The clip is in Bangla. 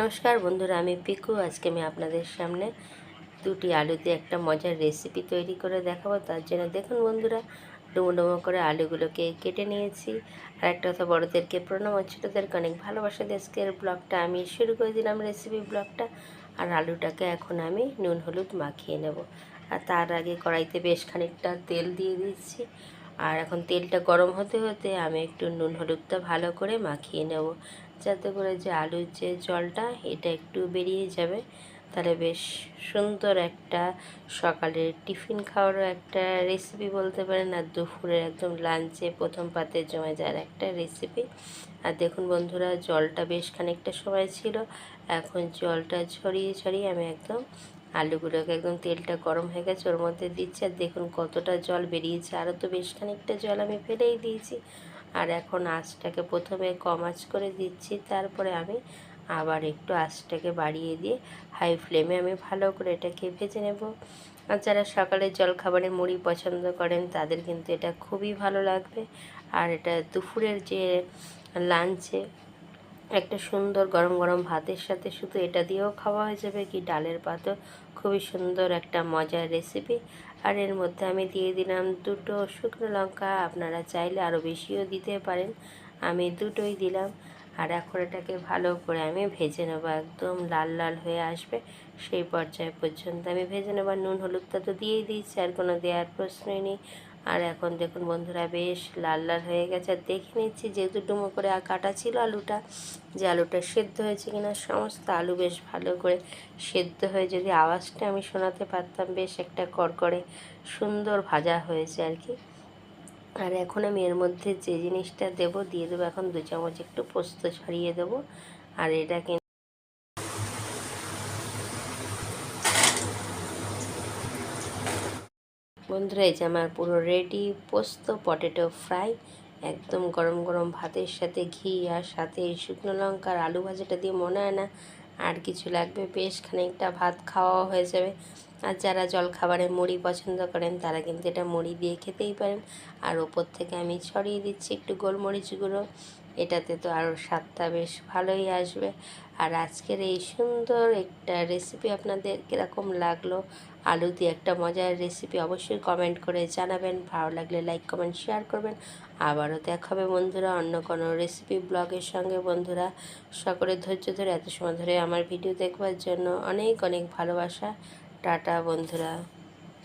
নমস্কার বন্ধুরা, আমি পিকু। আজকে আমি আপনাদের সামনে দুটি আলু দিয়ে একটা মজার রেসিপি তৈরি করে দেখাবো। তার জন্য দেখুন বন্ধুরা ডুমো ডুমো করে আলুগুলোকে কেটে নিয়েছি। আর একটা কথা, বড়োদেরকে প্রণাম ছোটোদেরকে অনেক ভালোবাসা দেশকের ব্লগটা আমি শুরু করে দিলাম রেসিপি ব্লগটা আর আলুটাকে এখন আমি নুন, হলুদ মাখিয়ে নেব। আর তার আগে কড়াইতে বেশ খানিকটা তেল দিয়ে দিচ্ছি। আর এখন তেলটা গরম হতে হতে আমি একটু নুন, হলুদটা ভালো করে মাখিয়ে নেব। যাতে করে যে আলুর যে জলটা, এটা একটু বেরিয়ে যাবে। তাহলে বেশ সুন্দর একটা সকালের টিফিন খাওয়ারও একটা রেসিপি বলতে পারেন, আর দুপুরের একদম লাঞ্চে প্রথম পাতে জমে যাওয়ার একটা রেসিপি আর দেখুন বন্ধুরা, জলটা বেশ খানিকটা সময় ছিল। এখন জলটা ছড়িয়ে ছড়িয়ে আমি একদম আলুগুলোকে একদম তেলটা গরম হয়ে গেছে, ওর মধ্যে দিচ্ছি। আর দেখুন কতটা জল বেরিয়েছে, আরও তো বেশ খানিকটা জল আমি ফেলেই দিয়েছি। আর এখন আঁচটাকে প্রথমে কম আঁচ করে দিচ্ছি, তারপরে আমি আবার একটু আঁচটাকে বাড়িয়ে দিয়ে হাই ফ্লেমে আমি ভালো করে এটাকে ভেজে নেব। আর যারা সকালে জলখাবারে মুড়ি পছন্দ করেন, তাদের কিন্তু এটা খুবই ভালো লাগবে। আর এটা দুপুরের যে লাঞ্চে একটা সুন্দর গরম গরম ভাতের সাথে শুধু এটা দিয়েও খাওয়া হয়ে যাবে কি ডালের পাতও খুবই সুন্দর একটা মজার রেসিপি আর এর মধ্যে আমি দিয়ে দিলাম দুটো শুকনো লঙ্কা, আপনারা চাইলে আরও বেশিও দিতে পারেন। আমি দুটোই দিলাম। আর এখন এটাকে ভালো করে আমি ভেজে নেব, একদম লাল লাল হয়ে আসবে সেই পর্যায় পর্যন্ত। আমি ভেজে নেব, নুন, হলুদটা তো দিয়েই দিয়েছি, আর কোনো দেওয়ার প্রশ্নই নেই। আর এখন দেখুন বন্ধুরা বেশ লাল লাল হয়ে গেছে। আর দেখে নিচ্ছি যেহেতু ডুমো করে কাটা ছিল আলুটা, যে আলুটা সেদ্ধ হয়েছে কিনা সমস্ত আলু বেশ ভালো করে সেদ্ধ হয়ে যদি আওয়াজটা আমি শোনাতে পারতাম, বেশ একটা কড়কড়ে সুন্দর ভাজা হয়েছে আর কি। আর এখন আমি এর মধ্যে যে জিনিসটা দেব, দিয়ে দেবো এখন দু চামচ একটু পোস্ত ছড়িয়ে দেবো। আর এটা কিন্তু বন্ধুরা, এই যে আমার পুরো রেডি পোস্ত পটেটো ফ্রাই একদম গরম গরম ভাতের সাথে ঘি আর সাথে শুকনো লঙ্কার আলু ভাজাটা দিয়ে মনে হয় না আর কিছু লাগবে। বেশ খানিকটা ভাত খাওয়া হয়ে যাবে। আর যারা জল খাবারে মুড়ি পছন্দ করেন, তারা কিন্তু এটা মুড়ি দিয়ে খেতেই পারেন। আর ওপর থেকে আমি ছড়িয়ে দিচ্ছি একটু গোলমরিচ গুঁড়ো। এটাতে তো আরও স্বাদটা বেশ ভালোই আসবে। আর আজকের এই সুন্দর একটা রেসিপি আপনাদের কীরকম লাগল, আলু দিয়ে একটা মজার রেসিপি অবশ্যই কমেন্ট করে জানাবেন। ভালো লাগলে লাইক কমেন্ট শেয়ার করবেন। আবারও দেখা হবে বন্ধুরা অন্য কোনো রেসিপি ব্লগের সঙ্গে। বন্ধুরা, সকলের ধৈর্য ধরে এত সময় ধরে আমার ভিডিও দেখবার জন্য অনেক অনেক ভালোবাসা। টাটা বন্ধুরা